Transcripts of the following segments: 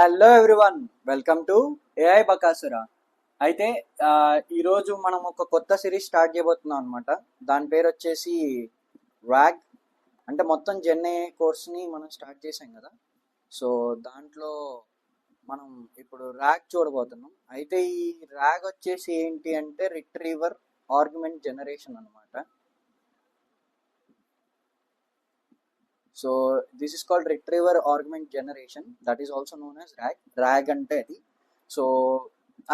Hello everyone welcome to AI Bakasura అయితే ఈరోజు మనం ఒక కొత్త సిరీస్ స్టార్ట్ చేయబోతున్నాం అనమాట దాని పేరు వచ్చేసి ర్యాగ్ అంటే మొత్తం జెన్ఏ కోర్స్ని మనం స్టార్ట్ చేసాం కదా. సో దాంట్లో మనం ఇప్పుడు ర్యాగ్ చూడబోతున్నాం. అయితే ఈ ర్యాగ్ వచ్చేసి ఏంటి అంటే రిట్రీవర్ ఆర్గ్యుమెంట్ జనరేషన్ అనమాట so this is called retriever argument generation that is also known as RAG RAG అంటే అది. సో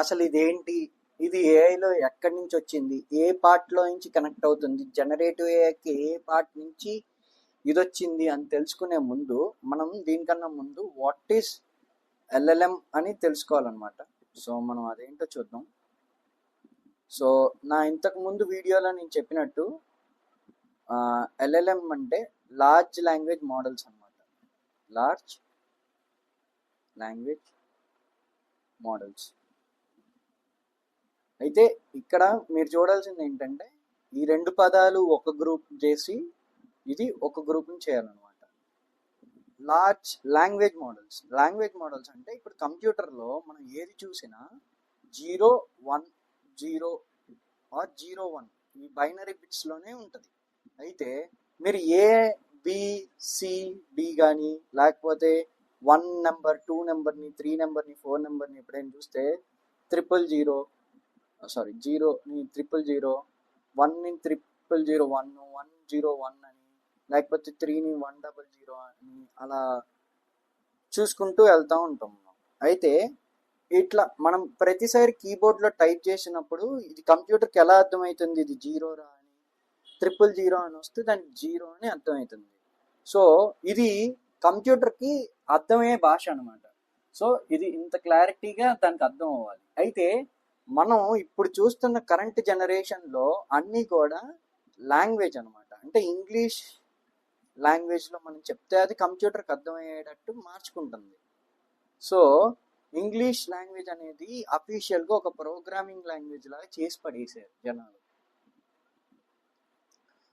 అసలు ఇదేంటి? ఇది ఏఐలో ఎక్కడి నుంచి వచ్చింది? ఏ పార్ట్లో నుంచి కనెక్ట్ అవుతుంది? జనరేటివ్ ఏఐకి ఏ పార్ట్ నుంచి ఇది వచ్చింది అని తెలుసుకునే ముందు మనం దీనికన్నా ముందు వాట్ ఈస్ ఎల్ఎల్ఎం అని తెలుసుకోవాలన్నమాట. సో మనం అదేంటో చూద్దాం. సో నా ఇంతకు ముందు వీడియోలో నేను చెప్పినట్టు ఎల్ఎల్ఎం అంటే లార్జ్ లాంగ్వేజ్ మోడల్స్ అన్నమాట. లార్జ్ లాంగ్వేజ్ మోడల్స్ అయితే ఇక్కడ మీరు చూడాల్సింది ఏంటంటే ఈ రెండు పదాలు ఒక గ్రూప్ చేసి ఇది ఒక గ్రూప్ని చేయాలన్నమాట. Large language models language models అంటే ఇప్పుడు కంప్యూటర్లో మనం ఏది చూసినా zero one zero or zero one ఈ బైనరీ బిట్స్లోనే ఉంటుంది. అయితే మీరు ఏ బిసిడి కానీ లేకపోతే వన్ నెంబర్ టూ నెంబర్ని త్రీ నెంబర్ని ఫోర్ నెంబర్ని ఎప్పుడైనా చూస్తే ట్రిపుల్ జీరో సారీ జీరోని ట్రిపుల్ జీరో వన్ని triple zero one one zero one అని లేకపోతే త్రీని వన్ డబల్ జీరో అని అలా చూసుకుంటూ వెళ్తూ ఉంటాం అయితే ఇట్లా మనం ప్రతిసారి కీబోర్డ్లో టైప్ చేసినప్పుడు ఇది కంప్యూటర్కి ఎలా అర్థమవుతుంది? ఇది జీరో రా ట్రిపుల్ జీరో అని వస్తే దానికి జీరో అని అర్థమవుతుంది. సో ఇది కంప్యూటర్కి అర్థమయ్యే భాష అనమాట సో ఇది ఇంత క్లారిటీగా దానికి అర్థం అవ్వాలి. అయితే మనం ఇప్పుడు చూస్తున్న కరెంట్ జనరేషన్లో అన్నీ కూడా లాంగ్వేజ్ అనమాట అంటే ఇంగ్లీష్ లాంగ్వేజ్లో మనం చెప్తే అది కంప్యూటర్కి అర్థమయ్యేటట్టు మార్చుకుంటుంది. సో ఇంగ్లీష్ లాంగ్వేజ్ అనేది అఫీషియల్గా ఒక ప్రోగ్రామింగ్ లాంగ్వేజ్ లాగా చేసి పడేసారు జనాలు.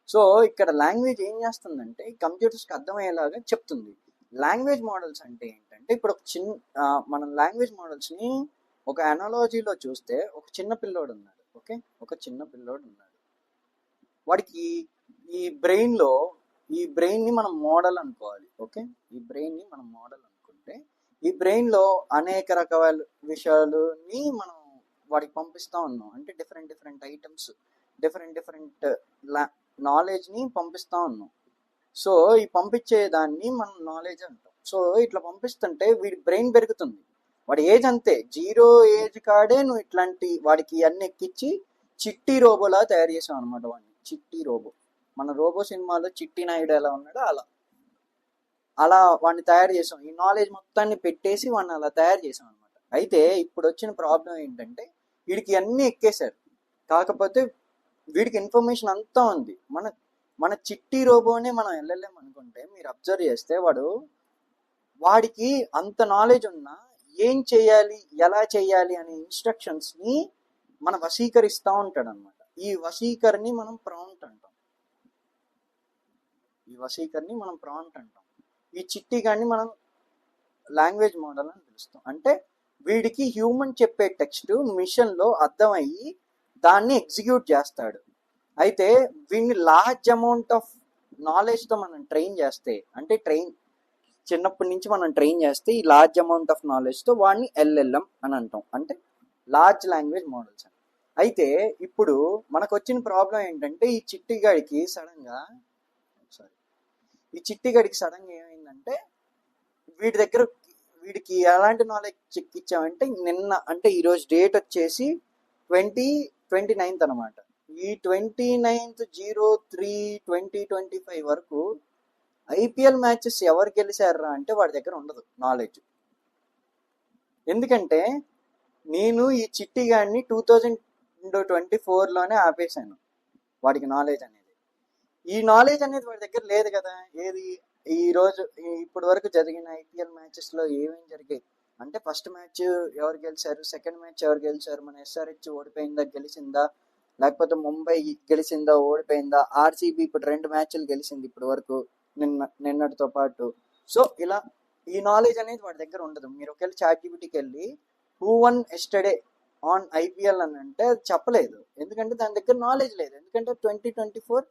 సో ఇక్కడ లాంగ్వేజ్ ఏం చేస్తుందంటే కంప్యూటర్స్కి అర్థమయ్యేలాగా చెప్తుంది. లాంగ్వేజ్ మోడల్స్ అంటే ఏంటంటే ఇప్పుడు ఒక చిన్న మనం లాంగ్వేజ్ మోడల్స్ని ఒక అనాలజీలో చూస్తే ఒక చిన్న పిల్లోడు ఉన్నాడు ఓకే? ఒక చిన్న పిల్లోడు ఉన్నాడు వాడికి ఈ బ్రెయిన్లో ఈ బ్రెయిన్ని మనం మోడల్ అనుకోవాలి ఓకే? ఈ బ్రెయిన్ని మనం మోడల్ అనుకుంటే ఈ బ్రెయిన్లో అనేక రకాల విషయాలని మనం వాడికి పంపిస్తూ ఉన్నాం. అంటే different different items different different లా నాలెడ్జ్ని పంపిస్తూ ఉన్నాం. సో ఈ పంపించే దాన్ని మనం నాలెడ్జ్ అంటాం. సో ఇట్లా పంపిస్తుంటే వీడి బ్రెయిన్ పెరుగుతుంది. వాడి ఏజ్ అంతే. జీరో ఏజ్ కాడే నువ్వు ఇట్లాంటి వాడికి అన్ని ఎక్కించి చిట్టి రోబోలా తయారు చేసాం అనమాట వాడిని. చిట్టి రోబో. మన రోబో సినిమాలో చిట్టి నాయుడు ఎలా ఉన్నాడో అలా. అలా వాడిని తయారు చేసాం. ఈ నాలెడ్జ్ మొత్తాన్ని పెట్టేసి వాడిని అలా తయారు చేసాం అనమాట అయితే ఇప్పుడు వచ్చిన ప్రాబ్లం ఏంటంటే వీడికి అన్నీ ఎక్కేశారు. కాకపోతే వీడికి ఇన్ఫర్మేషన్ అంతా ఉంది. మన మన చిట్టి రోబోనే మనం ఎల్ఎల్ఎం అనుకుంటే మీరు అబ్జర్వ్ చేస్తే వాడు వాడికి అంత నాలెడ్జ్ ఉన్నా ఏం చేయాలి ఎలా చేయాలి అనే ఇన్స్ట్రక్షన్స్ని మన వశీకరిస్తూ ఉంటాడు అనమాట ఈ వశీకర్ని మనం ప్రాంట్ అంటాం. ఈ వశీకర్ని మనం ప్రాంట్ అంటాం. ఈ చిట్టి కానీ మనం లాంగ్వేజ్ మోడల్ అని పిలుస్తాం. అంటే వీడికి హ్యూమన్ చెప్పే టెక్స్ట్ మిషన్లో అర్థమయ్యి దాన్ని ఎగ్జిక్యూట్ చేస్తాడు. అయితే వీడిని లార్జ్ అమౌంట్ ఆఫ్ నాలెడ్జ్తో మనం ట్రైన్ చేస్తే అంటే ట్రైన్ చిన్నప్పటి నుంచి మనం ట్రైన్ చేస్తే ఈ లార్జ్ అమౌంట్ ఆఫ్ నాలెడ్జ్తో వాడిని ఎల్ఎల్ఎం అని అంటాం. అంటే లార్జ్ లాంగ్వేజ్ మోడల్స్ అని. అయితే ఇప్పుడు మనకు వచ్చిన ప్రాబ్లం ఏంటంటే ఈ చిట్టిగాడికి సడన్గా సారీ ఈ చిట్టిగాడికి సడన్గా ఏమైందంటే వీడి దగ్గర వీడికి ఎలాంటి నాలెడ్జ్ చెక్ ఇచ్చామంటే నిన్న అంటే ఈరోజు డేట్ వచ్చేసి ట్వంటీ ట్వంటీ నైన్త్ అనమాట ఈ twenty ninth zero three twenty twenty five వరకు ఐపీఎల్ మ్యాచెస్ ఎవరు గెలిచారా అంటే వాడి దగ్గర ఉండదు నాలెడ్జ్. ఎందుకంటే నేను ఈ చిట్టి గాడిని టూ థౌజండ్ ట్వంటీ ఫోర్లోనే ఆపేశాను వాడికి నాలెడ్జ్ అనేది. ఈ నాలెడ్జ్ అనేది వాడి దగ్గర లేదు కదా. ఏది ఈ రోజు ఇప్పటి వరకు జరిగిన ఐపీఎల్ మ్యాచెస్లో ఏమేమి జరిగాయి? అంటే ఫస్ట్ మ్యాచ్ ఎవరు గెలిచారు? సెకండ్ మ్యాచ్ ఎవరు గెలిచారు? మన ఎస్ఆర్హెచ్ ఓడిపోయిందా గెలిచిందా? లేకపోతే ముంబై గెలిచిందా ఓడిపోయిందా? ఆర్సీబీ ఇప్పుడు రెండు మ్యాచ్లు గెలిచింది ఇప్పటి వరకు నిన్న నిన్నటితో పాటు. సో ఇలా ఈ నాలెడ్జ్ అనేది వాడి దగ్గర ఉండదు. మీరు ఒకవేళ చాట్ జీబీటీకి వెళ్ళి who won yesterday on IPL అని అంటే అది చెప్పలేదు. ఎందుకంటే దాని దగ్గర నాలెడ్జ్ లేదు. ఎందుకంటే twenty twenty four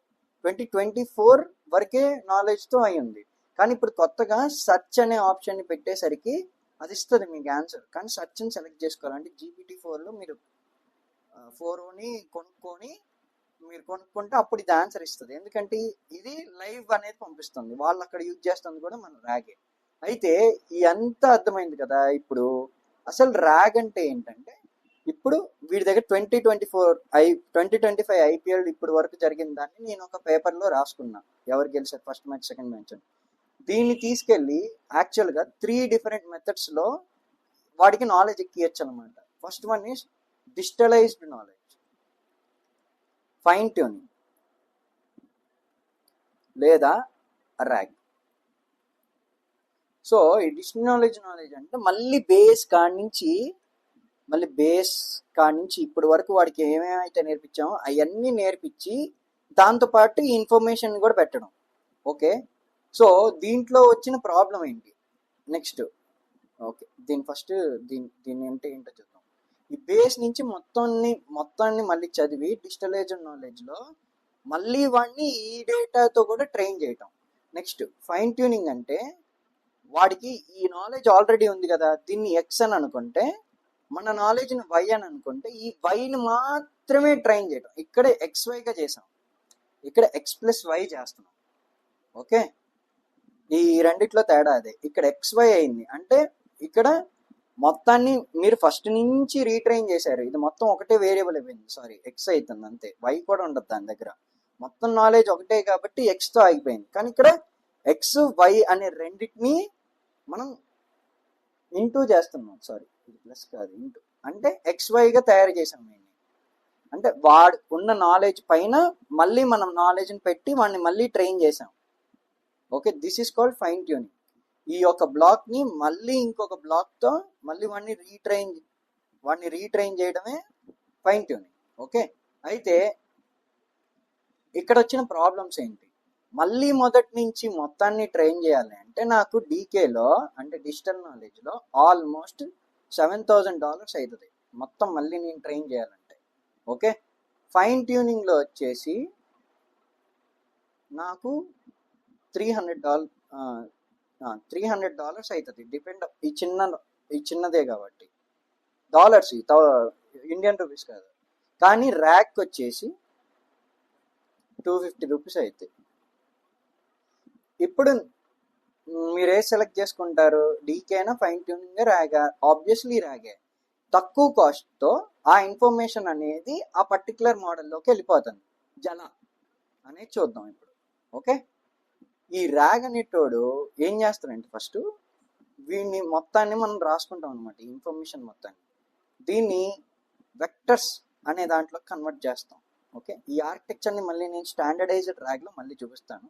twenty twenty four వరకే నాలెడ్జ్తో అయి ఉంది. కానీ ఇప్పుడు కొత్తగా సర్చ్ అనే ఆప్షన్ని పెట్టేసరికి అది ఇస్తుంది మీకు ఆన్సర్ కానీ సర్చ్ని సెలెక్ట్ చేసుకోవాలి అంటే ఫోర్లో మీరు ఫోర్ని కొనుక్కొని మీరు కొనుక్కుంటే అప్పుడు ఇది ఆన్సర్ ఇస్తుంది. ఎందుకంటే ఇది లైవ్ అనేది పంపిస్తుంది. వాళ్ళు అక్కడ యూజ్ చేస్తుంది కూడా మన ర్యాగే అయితే ఈ అంతా అర్థమైంది కదా ఇప్పుడు. అసలు ర్యాగ్ అంటే ఏంటంటే ఇప్పుడు వీడి దగ్గర twenty twenty four I twenty twenty five IPL ఇప్పుడు వరకు జరిగిన దాన్ని నేను ఒక పేపర్లో రాసుకున్నా. ఎవరు గెలిచారు? ఫస్ట్ మ్యాచ్ సెకండ్ మ్యాచ్ అని. దీన్ని తీసుకెళ్ళి యాక్చువల్గా త్రీ డిఫరెంట్ మెథడ్స్లో వాడికి నాలెడ్జ్ ఎక్కియచ్చు అనమాట first one is digitalized knowledge fine tuning లేదా ర్యాగ్ సో ఈ డిజిటల్ నాలెడ్జ్ నాలెడ్జ్ అంటే మళ్ళీ బేస్ కాడి నుంచి మళ్ళీ బేస్ కాడి నుంచి ఇప్పటి వరకు వాడికి ఏమేమైతే నేర్పించామో అవన్నీ నేర్పించి దాంతోపాటు ఇన్ఫర్మేషన్ కూడా పెట్టడం. ఓకే సో దీంట్లో వచ్చిన ప్రాబ్లం ఏంటి? నెక్స్ట్ ఓకే దీని ఫస్ట్ దీని దీని అంటే ఏంటో చూద్దాం. ఈ బేస్ నుంచి మొత్తాన్ని మొత్తాన్ని మళ్ళీ చదివి డిజిటలైజ్డ్ నాలెడ్జ్లో మళ్ళీ వాడిని ఈ డేటాతో కూడా ట్రైన్ చేయటం. నెక్స్ట్ ఫైన్ ట్యూనింగ్ అంటే వాడికి ఈ నాలెడ్జ్ ఆల్రెడీ ఉంది కదా దీన్ని ఎక్స్ అని అనుకుంటే మన నాలెడ్జ్ని వై అని అనుకుంటే ఈ వైని మాత్రమే ట్రైన్ చేయటం. ఇక్కడ ఎక్స్ వైగా చేసాం. ఇక్కడ ఎక్స్ ప్లస్ వై చేస్తున్నాం. ఓకే ఈ రెండిట్లో తేడా అదే. ఇక్కడ ఎక్స్ వై అయింది. అంటే ఇక్కడ మొత్తాన్ని మీరు ఫస్ట్ నుంచి రీట్రైన్ చేశారు. ఇది మొత్తం ఒకటే వేరియబుల్ అయిపోయింది. సారీ ఎక్స్ అవుతుంది అంతే. వై కూడా ఉండదు దాని దగ్గర. మొత్తం నాలెడ్జ్ ఒకటే కాబట్టి ఎక్స్తో ఆగిపోయింది. కానీ ఇక్కడ ఎక్స్ వై అనే రెండింటిని మనం ఇంటూ చేస్తున్నాం. సారీ ఇది ప్లస్ కాదు ఇంటూ అంటే ఎక్స్ వైగా తయారు చేసాం దీన్ని అంటే వాడు ఉన్న నాలెడ్జ్ పైన మళ్ళీ మనం నాలెడ్జ్ని పెట్టి వాడిని మళ్ళీ ట్రైన్ చేసాం okay this is called fine tuning ఈ యొక్క బ్లాక్ని మళ్ళీ ఇంకొక బ్లాక్తో మళ్ళీ వాడిని రీట్రైన్ వాడిని రీట్రైన్ చేయడమే ఫైన్ ట్యూనింగ్ ఓకే అయితే ఇక్కడ వచ్చిన ప్రాబ్లమ్స్ ఏంటి? మళ్ళీ మొదటి నుంచి మొత్తాన్ని ట్రైన్ చేయాలి అంటే నాకు డీకేలో అంటే డిజిటల్ నాలెడ్జ్లో ఆల్మోస్ట్ సెవెన్ థౌజండ్ డాలర్స్ అవుతుంది మొత్తం మళ్ళీ నేను ట్రైన్ చేయాలంటే. ఓకే ఫైన్ ట్యూనింగ్లో వచ్చేసి నాకు three hundred dollar three hundred dollars అవుతుంది డిపెండ్ ఈ చిన్న ఈ చిన్నదే కాబట్టి. డాలర్స్ ఇండియన్ రూపీస్ కాదు. కానీ ర్యాక్ వచ్చేసి టూ ఫిఫ్టీ రూపీస్ అవుతాయి ఇప్పుడు మీరు ఏ సెలెక్ట్ చేసుకుంటారు డీకేనా ఫైన్ ట్యూనింగ్ ర్యాగా ఆబ్వియస్లీ ర్యాగే తక్కువ కాస్ట్తో ఆ ఇన్ఫర్మేషన్ అనేది ఆ పర్టికులర్ మోడల్లోకి వెళ్ళిపోతుంది. జల అనేది చూద్దాం ఇప్పుడు. ఓకే ఈ ర్యాగ్ అనేటోడు ఏం చేస్తాడంటే ఫస్ట్ వీడిని మొత్తాన్ని మనం రాసుకుంటాం అనమాట ఇన్ఫర్మేషన్ మొత్తాన్ని. దీన్ని వెక్టర్స్ అనే దాంట్లో కన్వర్ట్ చేస్తాం ఓకే? ఈ ఆర్కిటెక్చర్ని మళ్ళీ నేను స్టాండర్డైజ్డ్ ర్యాగ్లో మళ్ళీ చూపిస్తాను.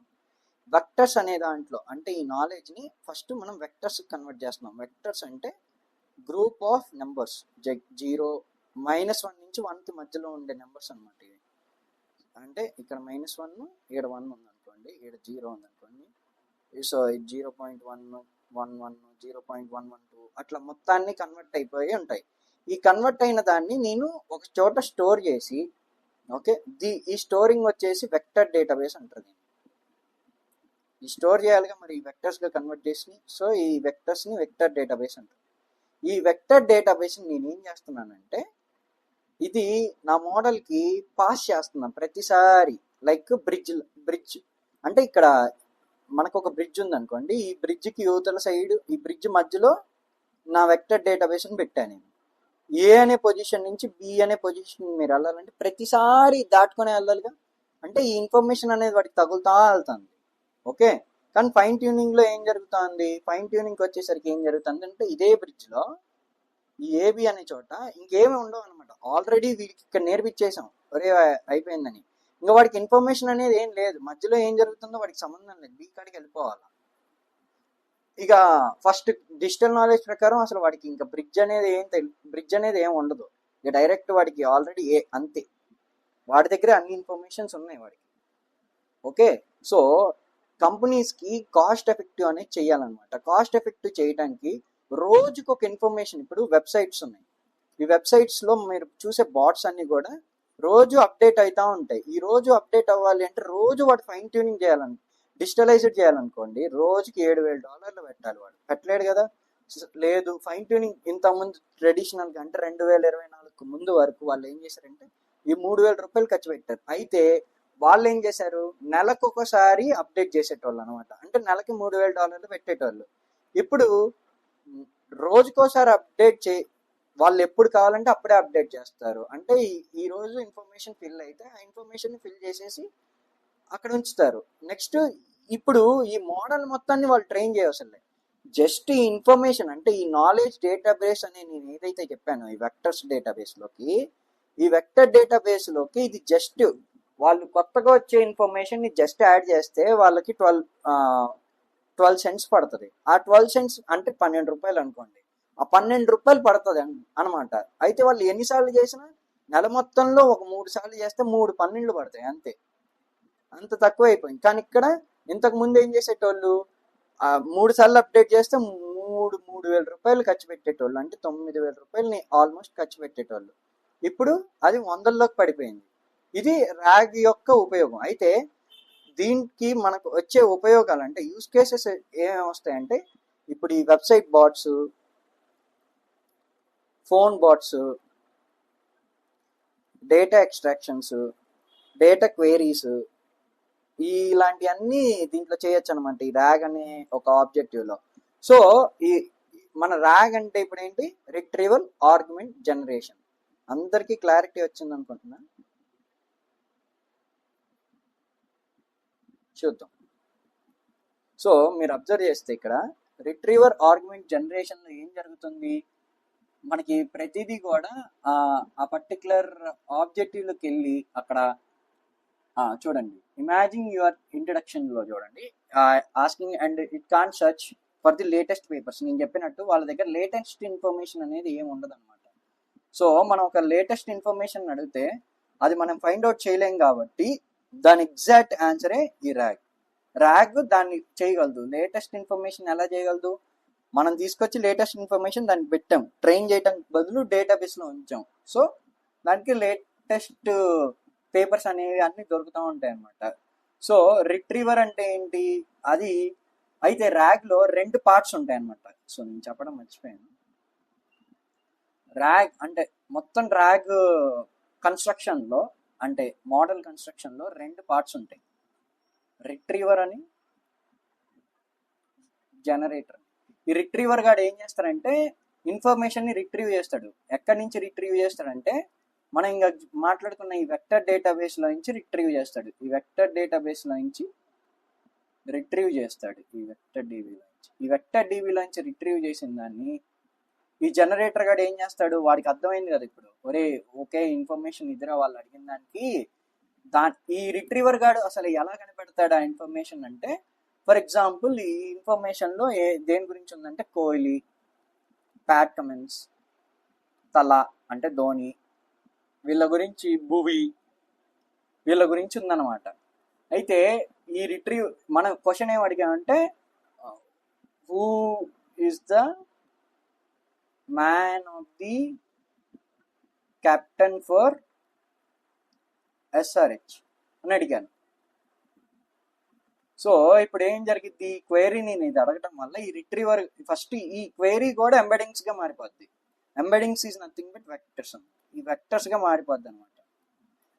వెక్టర్స్ అనే దాంట్లో అంటే ఈ నాలెడ్జ్ని ఫస్ట్ మనం వెక్టర్స్ కన్వర్ట్ చేస్తున్నాం. వెక్టర్స్ అంటే group of numbers zero minus one నుంచి వన్కి మధ్యలో ఉండే నెంబర్స్ అనమాట ఇవి. అంటే ఇక్కడ మైనస్ వన్ ఇక్కడ వన్ ఉందనుకోండి ఇక్కడ జీరో ఉందనుకోండి so zero point one one one zero point one one two అట్లా మొత్తాన్ని కన్వర్ట్ అయిపోయి ఉంటాయి. ఈ కన్వర్ట్ అయిన దాన్ని నేను ఒక చోట స్టోర్ చేసి ఓకే ది ఈ స్టోరింగ్ వచ్చేసి వెక్టర్ డేటాబేస్ అంటారు ఈ స్టోర్ చేయాలిగా మరి ఈ వెక్టర్స్గా కన్వర్ట్ చేసి సో ఈ వెక్టర్స్ని వెక్టర్ డేటాబేస్ అంటారు. ఈ వెక్టర్ డేటాబేస్ని నేను ఏం చేస్తున్నానంటే ఇది నా మోడల్కి పాస్ చేస్తున్నాను ప్రతిసారి లైక్ బ్రిడ్జ్ బ్రిడ్జ్ అంటే ఇక్కడ మనకు ఒక బ్రిడ్జ్ ఉంది అనుకోండి ఈ బ్రిడ్జ్కి యువతల సైడ్ ఈ బ్రిడ్జ్ మధ్యలో నా వెక్టర్ డేటాబేస్ని పెట్టాను నేను. ఏ అనే పొజిషన్ నుంచి బి అనే పొజిషన్ మీరు వెళ్ళాలంటే ప్రతిసారి దాటుకునే వెళ్ళాలిగా. అంటే ఈ ఇన్ఫర్మేషన్ అనేది వాటికి తగులుతా వెళ్తుంది. ఓకే? కానీ ఫైన్ ట్యూనింగ్లో ఏం జరుగుతుంది? ఫైన్ ట్యూనింగ్కి వచ్చేసరికి ఏం జరుగుతుంది అంటే ఇదే బ్రిడ్జ్లో ఈ ఏబి అనే చోట ఇంకేమి ఉండవు అనమాట ఆల్రెడీ వీడికి ఇక్కడ నేర్పించేసాం ఒరే అయిపోయిందని. ఇంకా వాడికి ఇన్ఫర్మేషన్ అనేది ఏం లేదు. మధ్యలో ఏం జరుగుతుందో వాడికి సంబంధం లేదు. బీ కాడికి వెళ్ళిపోవాలి? ఇక ఫస్ట్ డిజిటల్ నాలెడ్జ్ ప్రకారం అసలు వాడికి ఇంకా బ్రిడ్జ్ అనేది ఏం బ్రిడ్జ్ అనేది ఏం ఉండదు. ఇక డైరెక్ట్ వాడికి ఆల్రెడీ ఏ అంతే. వాడి దగ్గర అన్ని ఇన్ఫర్మేషన్స్ ఉన్నాయి వాడికి. ఓకే? సో కంపెనీస్కి కాస్ట్ ఎఫెక్టివ్ అనేది చేయాలన్నమాట. కాస్ట్ ఎఫెక్టివ్ చేయడానికి రోజుకు ఒక ఇన్ఫర్మేషన్ ఇప్పుడు వెబ్సైట్స్ ఉన్నాయి. ఈ వెబ్సైట్స్లో మీరు చూసే బాట్స్ అన్నీ కూడా రోజు అప్డేట్ అవుతూ ఉంటాయి. ఈ రోజు అప్డేట్ అవ్వాలి అంటే రోజు వాడు ఫైన్ ట్యూనింగ్ చేయాలని డిజిటలైజ్డ్ చేయాలనుకోండి రోజుకి ఏడు వేల డాలర్లు పెట్టాలి వాడు. పెట్టలేడు కదా? లేదు. ఫైన్ ట్యూనింగ్ ఇంతకుముందు ట్రెడిషనల్గా అంటే రెండు వేల ఇరవై నాలుగు ముందు వరకు వాళ్ళు ఏం చేశారంటే ఈ మూడు వేల రూపాయలు ఖర్చు పెట్టారు. అయితే వాళ్ళు ఏం చేశారు? నెలకు ఒకసారి అప్డేట్ చేసేటోళ్ళు అనమాట అంటే నెలకి మూడు వేల డాలర్లు పెట్టేటోళ్ళు. ఇప్పుడు రోజుకోసారి అప్డేట్ చే వాళ్ళు ఎప్పుడు కావాలంటే అప్పుడే అప్డేట్ చేస్తారు. అంటే ఈ- రోజు ఇన్ఫర్మేషన్ ఫిల్ అయితే ఆ ఇన్ఫర్మేషన్ ఫిల్ చేసేసి అక్కడ ఉంచుతారు. నెక్స్ట్ ఇప్పుడు ఈ మోడల్ మొత్తాన్ని వాళ్ళు ట్రైన్ చేయవసరం జస్ట్ ఈ ఇన్ఫర్మేషన్ అంటే ఈ నాలెడ్జ్ డేటాబేస్ అని నేను ఏదైతే చెప్పానో ఈ వెక్టర్స్ డేటాబేస్లోకి ఈ వెక్టర్ డేటాబేస్లోకి ఇది జస్ట్ వాళ్ళు కొత్తగా వచ్చే ఇన్ఫర్మేషన్ని జస్ట్ యాడ్ చేస్తే వాళ్ళకి ట్వెల్వ్ ట్వెల్వ్ సెంట్స్ పడుతుంది. ఆ ట్వెల్వ్ సెంట్స్ అంటే పన్నెండు రూపాయలు అనుకోండి. ఆ పన్నెండు రూపాయలు పడుతుంది అనమాట అయితే వాళ్ళు ఎన్నిసార్లు చేసినా నెల మొత్తంలో ఒక మూడు సార్లు చేస్తే మూడు పన్నెండు పడతాయి అంతే. అంత తక్కువ అయిపోయింది. కానీ ఇక్కడ ఇంతకు ముందు ఏం చేసేటోళ్ళు? ఆ మూడు సార్లు అప్డేట్ చేస్తే మూడు మూడు వేల రూపాయలు ఖర్చు పెట్టేటోళ్ళు. అంటే తొమ్మిది వేల రూపాయలని ఆల్మోస్ట్ ఖర్చు పెట్టేటోళ్ళు. ఇప్పుడు అది వందల్లోకి పడిపోయింది. ఇది ర్యాగ్ యొక్క ఉపయోగం. అయితే దీనికి మనకు వచ్చే ఉపయోగాలు అంటే యూస్ కేసెస్ ఏమేమి వస్తాయంటే ఇప్పుడు ఈ website bots phone bots data extractions data queries ఇలాంటివన్నీ దీంట్లో చేయొచ్చు అనమాట ఈ ర్యాగ్ అనే ఒక ఆబ్జెక్టివ్లో సో ఈ మన ర్యాగ్ అంటే ఇప్పుడు ఏంటి రిట్రీవల్ ఆర్గ్యుమెంట్ జనరేషన్. అందరికీ క్లారిటీ వచ్చింది అనుకుంటున్నా చూద్దాం. సో మీరు అబ్జర్వ్ చేస్తే ఇక్కడ రిట్రీవర్ ఆర్గ్యుమెంట్ జనరేషన్లో ఏం జరుగుతుంది? మనకి ప్రతిదీ కూడా ఆ, ఆ పర్టికులర్ ఆబ్జెక్టివ్లోకి వెళ్ళి అక్కడ చూడండి. ఇమాజిన్ యువర్ ఇంట్రడక్షన్లో చూడండి. Asking and it can search for the latest papers నేను చెప్పినట్టు వాళ్ళ దగ్గర లేటెస్ట్ ఇన్ఫర్మేషన్ అనేది ఏమి ఉండదు అనమాట సో మనం ఒక లేటెస్ట్ ఇన్ఫర్మేషన్ అడిగితే అది మనం ఫైండ్ అవుట్ చేయలేం కాబట్టి దాని ఎగ్జాక్ట్ ఆన్సరే ఈ ర్యాగ్ ర్యాగ్ దాన్ని చేయగలదు. లేటెస్ట్ ఇన్ఫర్మేషన్ ఎలా చేయగలదు? మనం తీసుకొచ్చి లేటెస్ట్ ఇన్ఫర్మేషన్ దాన్ని పెట్టాం. ట్రైన్ చేయడానికి బదులు డేటాబేస్లో ఉంచాం. సో దానికి లేటెస్ట్ పేపర్స్ అనేవి అన్ని దొరుకుతూ ఉంటాయి అన్నమాట. సో రిట్రీవర్ అంటే ఏంటి? అది అయితే ర్యాగ్లో రెండు పార్ట్స్ ఉంటాయి అన్నమాట. సో నేను చెప్పడం మర్చిపోయాను. ర్యాగ్ అంటే మొత్తం ర్యాగ్ కన్స్ట్రక్షన్లో అంటే మోడల్ కన్స్ట్రక్షన్లో రెండు పార్ట్స్ ఉంటాయి. రిట్రీవర్ అని జనరేటర్ ఈ రిట్రీవర్ గాడు ఏం చేస్తాడంటే ఇన్ఫర్మేషన్ని రిట్రీవ్ చేస్తాడు. ఎక్కడి నుంచి రిట్రీవ్ చేస్తాడంటే మనం ఇంకా మాట్లాడుకున్న ఈ వెక్టర్ డేటాబేస్లో నుంచి రిట్రీవ్ చేస్తాడు. ఈ వెక్టర్ డేటాబేస్లో నుంచి రిట్రీవ్ చేస్తాడు. ఈ వెక్టర్ డీబీలో నుంచి. ఈ వెక్టర్ డీబీలో నుంచి రిట్రీవ్ చేసిన దాన్ని ఈ జనరేటర్ గాడు ఏం చేస్తాడు? వాడికి అర్థమైంది కదా ఇప్పుడు. ఒరే ఓకే ఇన్ఫర్మేషన్ ఇద్దరు వాళ్ళు అడిగిన దానికి దా ఈ రిట్రీవర్ గాడు అసలు ఎలా కనిపెడతాడు ఆ ఇన్ఫర్మేషన్ అంటే ఫర్ ఎగ్జాంపుల్ ఈ ఇన్ఫర్మేషన్లో ఏ దేని గురించి ఉందంటే కోహ్లీ ప్యాట్ కమిన్స్ తల అంటే ధోని వీళ్ళ గురించి భువి వీళ్ళ గురించి ఉందన్నమాట. అయితే ఈ రిట్రీవ్ మన క్వశ్చన్ ఏం అడిగామంటే who is the man of the captain for SRH అని అడిగాను. సో ఇప్పుడు ఏం జరిగింది ఈ క్వైరీని నేను ఇది అడగటం వల్ల ఈ రిట్రీవర్ ఫస్ట్ ఈ క్వైరీ కూడా ఎంబెడింగ్స్గా మారిపోద్ది. Embeddings is nothing but vectors ఈ వెక్టర్స్గా మారిపోద్ది అనమాట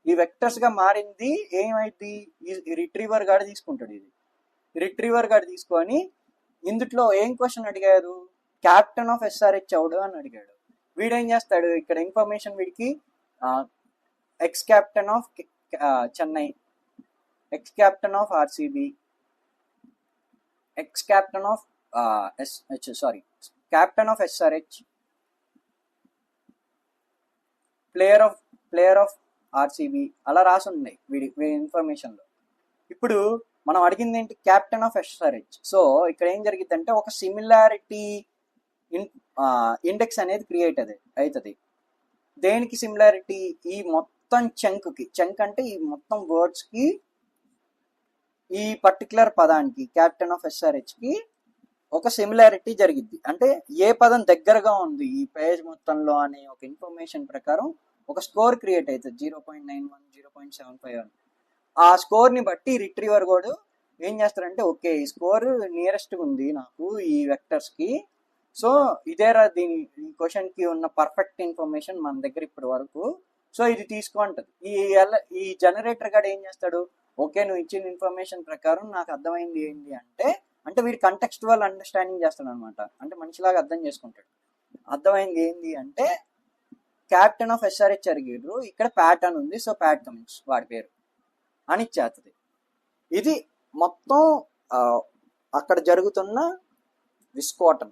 ఈ వెక్టర్స్గా మారింది ఏమైంది ఈ రిట్రీవర్ గాడు తీసుకుంటాడు ఇది. రిట్రీవర్ గాడు తీసుకొని ఇందుట్లో ఏం క్వశ్చన్ అడిగారు క్యాప్టెన్ ఆఫ్ ఎస్ఆర్హెచ్ అవుడు అని అడిగాడు. వీడేం చేస్తాడు? ఇక్కడ ఇన్ఫర్మేషన్ వీడికి X captain of Chennai X captain of RCB X captain of S sorry captain of SRH player of player of RCB అలా రాసి ఉన్నాయి వీడి వీడి ఇన్ఫర్మేషన్లో ఇప్పుడు మనం అడిగింది ఏంటి? క్యాప్టెన్ ఆఫ్ ఎస్ఆర్హెచ్ సో ఇక్కడ ఏం జరిగింది అంటే ఒక సిమిలారిటీ ఇన్ ఇండెక్స్ అనేది క్రియేట్ అది అవుతుంది దేనికి సిమిలారిటీ ఈ మొత్తం చంక్కి చంక్ అంటే ఈ మొత్తం వర్డ్స్కి ఈ పర్టికులర్ పదానికి క్యాప్టెన్ ఆఫ్ ఎస్ఆర్హెచ్కి ఒక సిమిలారిటీ జరిగిద్ది. అంటే ఏ పదం దగ్గరగా ఉంది ఈ పేజ్ మొత్తంలో అనే ఒక ఇన్ఫర్మేషన్ ప్రకారం ఒక స్కోర్ క్రియేట్ అవుతుంది zero point nine one zero point seven five one ఆ స్కోర్ని బట్టి రిట్రీవర్ కూడా ఏం చేస్తారంటే ఓకే ఈ స్కోర్ నియరెస్ట్ ఉంది నాకు ఈ వెక్టర్స్కి. సో ఇదేరా దీని ఈ క్వశ్చన్కి ఉన్న పర్ఫెక్ట్ ఇన్ఫర్మేషన్ మన దగ్గర ఇప్పటి వరకు. సో ఇది తీసుకుంటది ఈ ఈ జనరేటర్ గడ ఏం చేస్తాడు? ఓకే నువ్వు ఇచ్చిన ఇన్ఫర్మేషన్ ప్రకారం నాకు అర్థమైంది ఏంటి అంటే అంటే వీడు కంటెక్స్టువల్ అండర్స్టాండింగ్ చేస్తాడు అనమాట అంటే మనిషిలాగా అర్థం చేసుకుంటాడు. అర్థమైంది ఏంటి అంటే క్యాప్టెన్ ఆఫ్ ఎస్ఆర్హెచ్ అడిగారు ఇక్కడ ప్యాట్ అని ఉంది సో ప్యాట్ కమిన్స్ వాడి పేరు. అని ఇచ్చేస్తుంది ఇది మొత్తం అక్కడ జరుగుతున్న విస్కోటం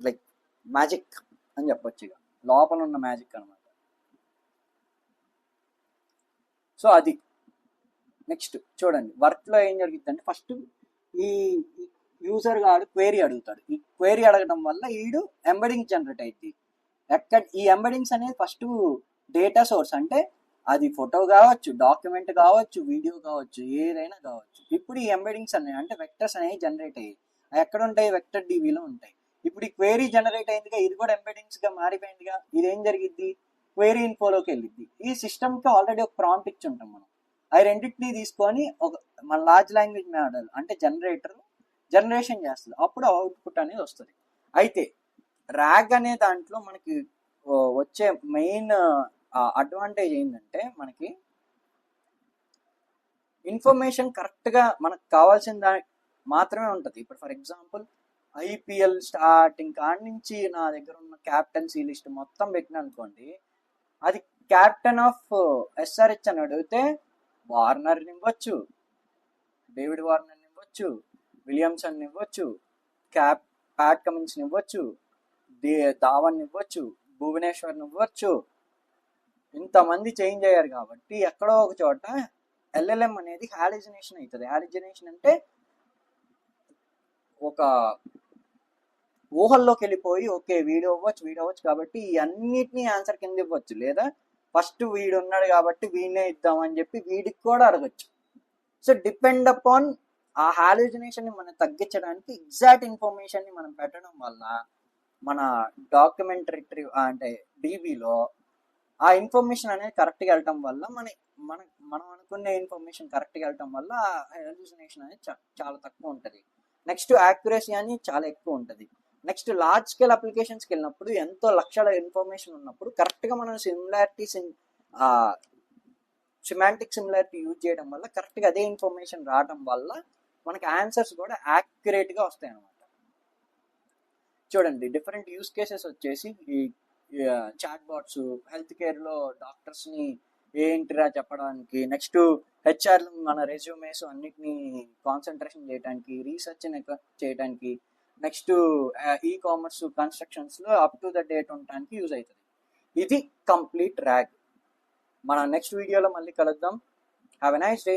లైక్ మ్యాజిక్ అని చెప్పొచ్చు ఇక. లోపల ఉన్న మ్యాజిక్ అనమాట సో అది. నెక్స్ట్ చూడండి వర్క్లో ఏం జరుగుతుందంటే ఫస్ట్ ఈ యూజర్ గాడు క్వేరీ అడుగుతాడు. ఈ క్వేరీ అడగడం వల్ల ఈడు ఎంబెడింగ్ జనరేట్ అయింది ఎక్కడ ఈ ఎంబెడింగ్స్ అనేది ఫస్ట్ డేటా సోర్స్ అంటే అది ఫోటో కావచ్చు డాక్యుమెంట్ కావచ్చు వీడియో కావచ్చు ఏదైనా కావచ్చు. ఇప్పుడు ఈ ఎంబెడింగ్స్ అనేవి అంటే వెక్టర్స్ అనేవి జనరేట్ అయ్యాయి. ఎక్కడ ఉంటాయి? వెక్టర్ డీవీలో ఉంటాయి. ఇప్పుడు ఈ క్వేరీ జనరేట్ అయిందిగా ఇది కూడా ఎంబెడింగ్స్గా మారిపోయిందిగా ఇది ఏం జరిగిద్ది క్వేరీ ఇన్ఫోలోకి వెళ్ళిద్ది. ఈ సిస్టమ్కి ఆల్రెడీ ఒక ప్రాంప్ట్ ఇచ్చి ఉంటాం మనం. అవి రెండింటిని తీసుకొని ఒక మన లార్జ్ లాంగ్వేజ్ మోడల్ అంటే జనరేటర్ జనరేషన్ చేస్తుంది. అప్పుడు అవుట్పుట్ అనేది వస్తుంది. అయితే ర్యాగ్ అనే దాంట్లో మనకి వచ్చే మెయిన్ అడ్వాంటేజ్ ఏంటంటే మనకి ఇన్ఫర్మేషన్ కరెక్ట్గా మనకు కావాల్సిన దాని మాత్రమే ఉంటుంది. ఇప్పుడు ఫర్ ఎగ్జాంపుల్ ఐపీఎల్ స్టార్టింగ్ కాడి నుంచి నా దగ్గర ఉన్న క్యాప్టెన్సీ లిస్ట్ మొత్తం పెట్టిన అనుకోండి అది క్యాప్టెన్ ఆఫ్ ఎస్ఆర్హెచ్ అని అడిగితే వార్నర్ ఇవ్వచ్చు డేవిడ్ వార్నర్ ఇవ్వచ్చు విలియమ్సన్ ఇవ్వచ్చు క్యాప్ ప్యాట్ కమిన్స్ ఇవ్వచ్చు దే ధావన్ ఇవ్వచ్చు భువనేశ్వర్ ఇవ్వచ్చు ఇంతమంది చేంజ్ అయ్యారు కాబట్టి ఎక్కడో ఒక చోట ఎల్ఎల్ఎం అనేది హాలిజినేషన్ అవుతుంది. హాలిజినేషన్ అంటే ఒక ఊహల్లోకి వెళ్ళిపోయి ఓకే వీడు అవ్వచ్చు వీడు అవ్వచ్చు కాబట్టి ఈ అన్నిటినీ ఆన్సర్ కింద ఇవ్వచ్చు. లేదా ఫస్ట్ వీడు ఉన్నాడు కాబట్టి వీడినే ఇద్దామని చెప్పి వీడికి కూడా అడగచ్చు. సో డిపెండ్ అపాన్ ఆ హాలిజినేషన్ని మనం తగ్గించడానికి ఎగ్జాక్ట్ ఇన్ఫర్మేషన్ని మనం పెట్టడం వల్ల మన డాక్యుమెంట్ రిట్రీవ్ అంటే డీబీలో ఆ ఇన్ఫర్మేషన్ అనేది కరెక్ట్గా వెళ్ళటం వల్ల మన మన మనం అనుకునే ఇన్ఫర్మేషన్ కరెక్ట్గా వెళ్ళటం వల్ల హాలుజినేషన్ అనేది చాలా తక్కువ ఉంటుంది. నెక్స్ట్ యాక్యురసీ అని చాలా ఎక్కువ ఉంటుంది. నెక్స్ట్ లార్జ్ స్కేల్ అప్లికేషన్స్కి వెళ్ళినప్పుడు ఎంతో లక్షల ఇన్ఫర్మేషన్ ఉన్నప్పుడు కరెక్ట్గా మనం సిమిలారిటీస్ సిమాంటిక్ సిమిలారిటీ యూజ్ చేయడం వల్ల కరెక్ట్గా అదే ఇన్ఫర్మేషన్ రావడం వల్ల మనకి ఆన్సర్స్ కూడా యాక్యురేట్గా వస్తాయి అనమాట చూడండి డిఫరెంట్ యూస్ కేసెస్ వచ్చేసి ఈ చాట్ బాట్స్ హెల్త్ కేర్లో డాక్టర్స్ని ఏంటిరా చెప్పడానికి నెక్స్ట్ హెచ్ఆర్ మన రెజ్యూమేస్ అన్నిటినీ కాన్సన్ట్రేషన్ చేయడానికి రీసెర్చ్ చేయడానికి నెక్స్ట్ ఈ కామర్స్ కన్స్ట్రక్షన్స్లో అప్ టు ద డేట్ ఉండడానికి యూజ్ అవుతుంది. ఇది కంప్లీట్ ర్యాగ్ మన నెక్స్ట్ వీడియోలో మళ్ళీ కలుద్దాం. Have a nice day